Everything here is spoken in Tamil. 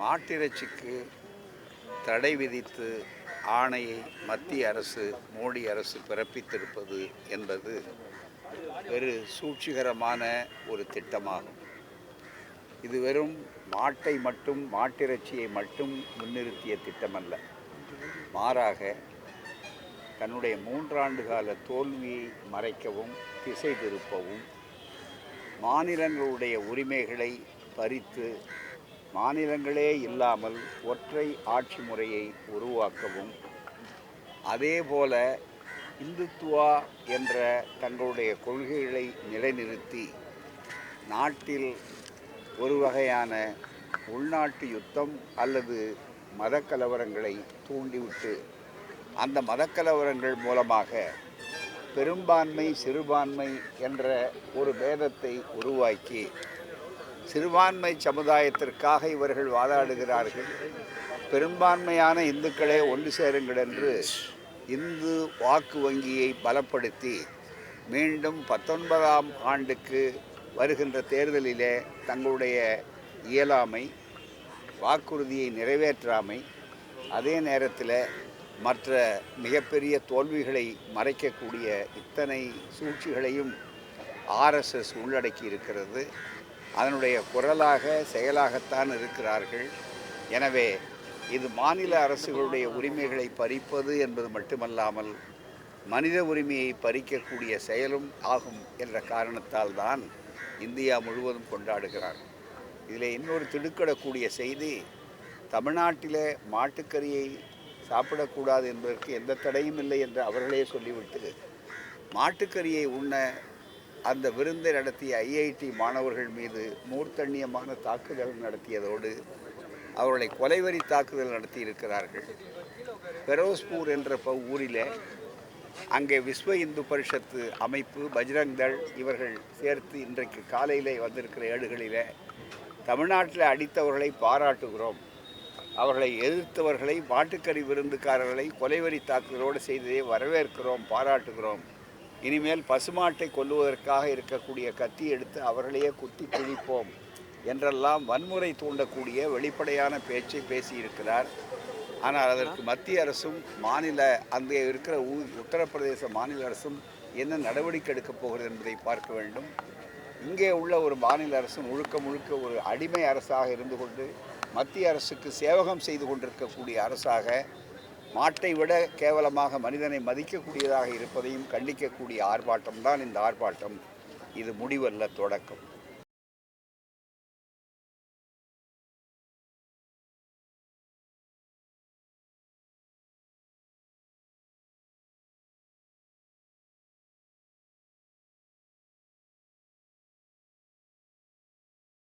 மாட்டிறைச்சிக்கு தடை விதித்து ஆணையை மத்திய அரசு மோடி அரசு பிறப்பித்திருப்பது என்பது ஒரு சூழ்ச்சிகரமான ஒரு திட்டமாகும். இது வெறும் மாட்டை மட்டும் மாட்டிறைச்சியை மட்டும் முன்னிறுத்திய திட்டமல்ல. மாறாக தன்னுடைய மூன்றாண்டு கால தோல்வியை மறைக்கவும் திசை திருப்பவும் மாநிலங்களுடைய உரிமைகளை பறித்து மாநிலங்களே இல்லாமல் ஒற்றை ஆட்சி முறையை உருவாக்கவும் அதேபோல இந்துத்துவா என்ற தங்களுடைய கொள்கைகளை நிலைநிறுத்தி நாட்டில் ஒரு வகையான உள்நாட்டு யுத்தம் அல்லது மதக்கலவரங்களை தூண்டிவிட்டு அந்த மதக்கலவரங்கள் மூலமாக பெரும்பான்மை சிறுபான்மை என்ற ஒரு பேதத்தை உருவாக்கி சிறுபான்மை சமுதாயத்திற்காக இவர்கள் வாதாடுகிறார்கள். பெரும்பான்மையான இந்துக்களே ஒன்று சேருங்கள் என்று இந்து வாக்கு வங்கியை பலப்படுத்தி மீண்டும் பத்தொன்பதாம் ஆண்டுக்கு வருகின்ற தேர்தலிலே தங்களுடைய இயலாமை வாக்குறுதியை நிறைவேற்றாமை அதே நேரத்தில் மற்ற மிகப்பெரிய தோல்விகளை மறைக்கக்கூடிய இத்தனை சூழ்ச்சிகளையும் ஆர்எஸ்எஸ் உள்ளடக்கி இருக்கிறது அதனுடைய குரலாக செயலாகத்தான் இருக்கிறார்கள். எனவே இது மாநில அரசுகளுடைய உரிமைகளை பறிப்பது என்பது மட்டுமல்லாமல் மனித உரிமையை பறிக்கக்கூடிய செயலும் ஆகும் என்ற காரணத்தால் தான் இந்தியா முழுவதும் கொண்டாடுகிறார். இதில் இன்னொரு திடுக்கிடக்கூடிய செய்தி தமிழ்நாட்டில் மாட்டுக்கறியை சாப்பிடக்கூடாது என்பதற்கு எந்த தடையும் இல்லை என்று அவர்களே சொல்லிவிட்டு மாட்டுக்கறியை உண்ண அந்த விருந்தை நடத்திய ஐஐடி மாணவர்கள் மீது மூர்த்தண்ணியமான தாக்குதல் நடத்தியதோடு அவர்களை கொலைவரி தாக்குதல் நடத்தியிருக்கிறார்கள். பெரோஸ்பூர் என்ற ப ஊரிலே அங்கே விஸ்வ இந்து பரிஷத்து அமைப்பு பஜ்ரங் தள் இவர்கள் சேர்த்து இன்றைக்கு காலையிலே வந்திருக்கிற ஏடுகளில் தமிழ்நாட்டில் அடித்தவர்களை பாராட்டுகிறோம். அவர்களை எதிர்த்தவர்களை மாட்டுக்கறி விருந்துக்காரர்களை கொலைவரி தாக்குதலோடு செய்ததை வரவேற்கிறோம் பாராட்டுகிறோம். இனிமேல் பசுமாட்டை கொல்லுவதற்காக இருக்கக்கூடிய கத்தி எடுத்து அவர்களையே குத்தி திணிப்போம் என்றெல்லாம் வன்முறை தூண்டக்கூடிய வெளிப்படையான பேச்சை பேசியிருக்கிறார். ஆனால் அதற்கு மத்திய அரசும் மாநில அங்கே இருக்கிற ஊ- உத்தரப்பிரதேச மாநில அரசும் என்ன நடவடிக்கை எடுக்கப் போகிறது என்பதை பார்க்க வேண்டும். இங்கே உள்ள ஒரு மாநில அரசு முழுக்க முழுக்க ஒரு அடிமை அரசாக இருந்து கொண்டு மத்திய அரசுக்கு சேவகம் செய்து கொண்டிருக்கக்கூடிய அரசாக மாட்டை விட கேவலமாக மனிதனை மதிக்கக்கூடியதாக இருப்பதையும் கண்டிக்கக்கூடிய ஆர்ப்பாட்டம் தான் இந்த ஆர்ப்பாட்டம். இது முடிவல்ல தொடக்கம்.